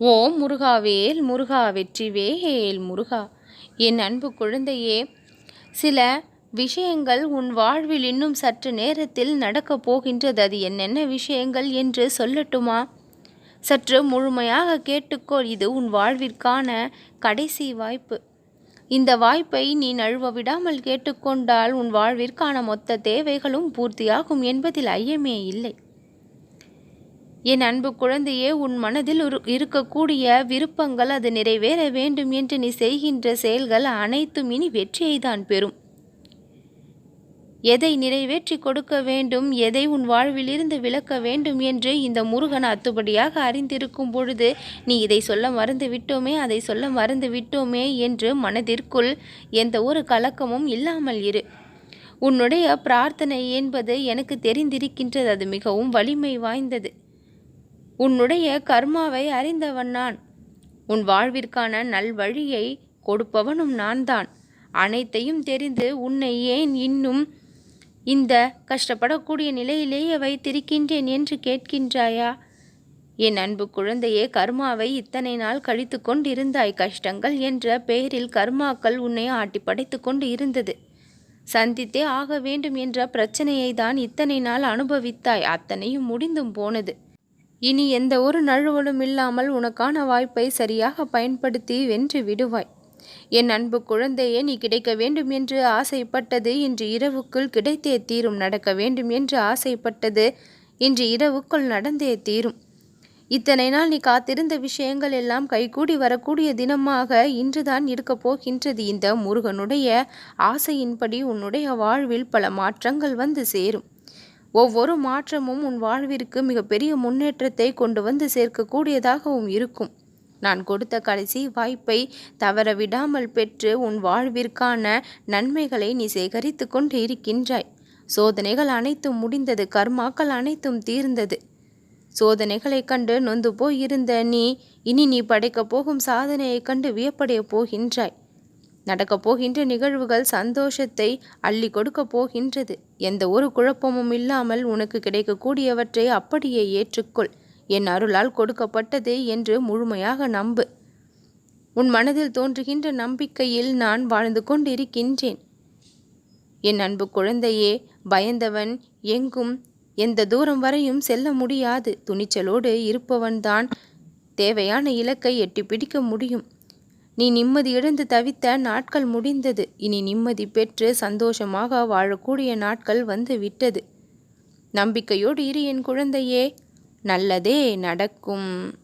ஓம் முருகாவேல் முருகா வெற்றிவேல் முருகா. என் அன்பு குழந்தையே சில விஷயங்கள் உன் வாழ்வில் இன்னும் சற்று நேரத்தில் நடக்கப் போகின்றது. அது என்னென்ன விஷயங்கள் என்று சொல்லட்டுமா? சற்று முழுமையாக கேட்டுக்கொள் இது உன் வாழ்விற்கான கடைசி வாய்ப்பு. இந்த வாய்ப்பை நீ நழுவ விடாமல் கேட்டுக்கொண்டால் உன் வாழ்விற்கான மொத்த தேவைகளும் பூர்த்தியாகும் என்பதில் ஐயமே இல்லை. என் அன்பு குழந்தையே உன் மனதில் இருக்கக்கூடிய விருப்பங்கள் அது நிறைவேற வேண்டும் என்று நீ செய்கின்ற செயல்கள் அனைத்தும் இனி வெற்றியை தான் பெறும். எதை நிறைவேற்றி கொடுக்க வேண்டும் எதை உன் வாழ்விலிருந்து விளக்க வேண்டும் என்று இந்த முருகன் அத்துபடியாக அறிந்திருக்கும் பொழுது நீ இதை சொல்ல மறந்து விட்டோமே அதை சொல்ல மறந்து விட்டோமே என்று மனதிற்குள் எந்த ஒரு கலக்கமும் இல்லாமல் இரு. உன்னுடைய பிரார்த்தனை என்பது எனக்கு தெரிந்திருக்கின்றது அது மிகவும் வலிமை வாய்ந்தது. உன்னுடைய கர்மாவை அறிந்தவன் நான். உன் வாழ்விற்கான நல்வழியை கொடுப்பவனும் நான் தான் அனைத்தையும் தெரிந்து உன்னை ஏன் இன்னும் இந்த கஷ்டப்படக்கூடிய நிலையிலேயே வைத்திருக்கின்றேன் என்று கேட்கின்றாயா? என் அன்பு குழந்தையே கர்மாவை இத்தனை நாள் கழித்து கொண்டிருந்தாய். கஷ்டங்கள் என்ற பெயரில் கர்மாக்கள் உன்னை ஆட்டி படைத்து கொண்டு இருந்தது. சந்தித்தே ஆக வேண்டும் என்ற பிரச்சனையை தான் இத்தனை நாள் அனுபவித்தாய். அத்தனையும் முடிந்தும் போனது. இனி எந்த ஒரு நழுவலும் இல்லாமல் உனக்கான வாய்ப்பை சரியாக பயன்படுத்தி வென்று விடுவாய். என் அன்பு குழந்தையே நீ கிடைக்க வேண்டும் என்று ஆசைப்பட்டது இன்று இரவுக்குள் கிடைத்தே தீரும். நடக்க வேண்டும் என்று ஆசைப்பட்டது இன்று இரவுக்குள் நடந்தே தீரும். இத்தனை நாள் நீ காத்திருந்த விஷயங்கள் எல்லாம் கைகூடி வரக்கூடிய தினமாக இன்றுதான் இருக்கப் போகின்றது. இந்த முருகனுடைய ஆசையின்படி உன்னுடைய வாழ்வில் பல மாற்றங்கள் வந்து சேரும். ஒவ்வொரு மாற்றமும் உன் வாழ்விற்கு மிகப்பெரிய முன்னேற்றத்தை கொண்டு வந்து சேர்க்கக்கூடியதாகவும் இருக்கும். நான் கொடுத்த கடைசி வாய்ப்பை தவற விடாமல் பெற்று உன் வாழ்விற்கான நன்மைகளை நீ சேகரித்து கொண்டு இருக்கின்றாய். சோதனைகள் அனைத்தும் முடிந்தது கர்மாக்கள் அனைத்தும் தீர்ந்தது. சோதனைகளை கண்டு நொந்து போயிருந்த நீ இனி நீ படைக்கப் போகும் சாதனையைக் கண்டு வியப்படைய போகின்றாய். நடக்கப் போகின்ற நிகழ்வுகள் சந்தோஷத்தை அள்ளி கொடுக்கப் போகின்றது. எந்த ஒரு குழப்பமும் இல்லாமல் உனக்கு கிடைக்கக்கூடியவற்றை அப்படியே ஏற்றுக்கொள். என் அருளால் கொடுக்கப்பட்டது என்று முழுமையாக நம்பு. உன் மனதில் தோன்றுகின்ற நம்பிக்கையில் நான் வாழ்ந்து கொண்டிருக்கின்றேன். என் அன்பு குழந்தையே பயந்தவன் எங்கும் எந்த தூரம் வரையும் செல்ல முடியாது. துணிச்சலோடு இருப்பவன்தான் தேவையான இலக்கை எட்டி பிடிக்க முடியும். நீ நிம்மதி இழந்து தவித்த நாட்கள் முடிந்தது. இனி நிம்மதி பெற்று சந்தோஷமாக வாழக்கூடிய நாட்கள் வந்து விட்டது. நம்பிக்கையோடு இரு என் குழந்தையே நல்லதே நடக்கும்.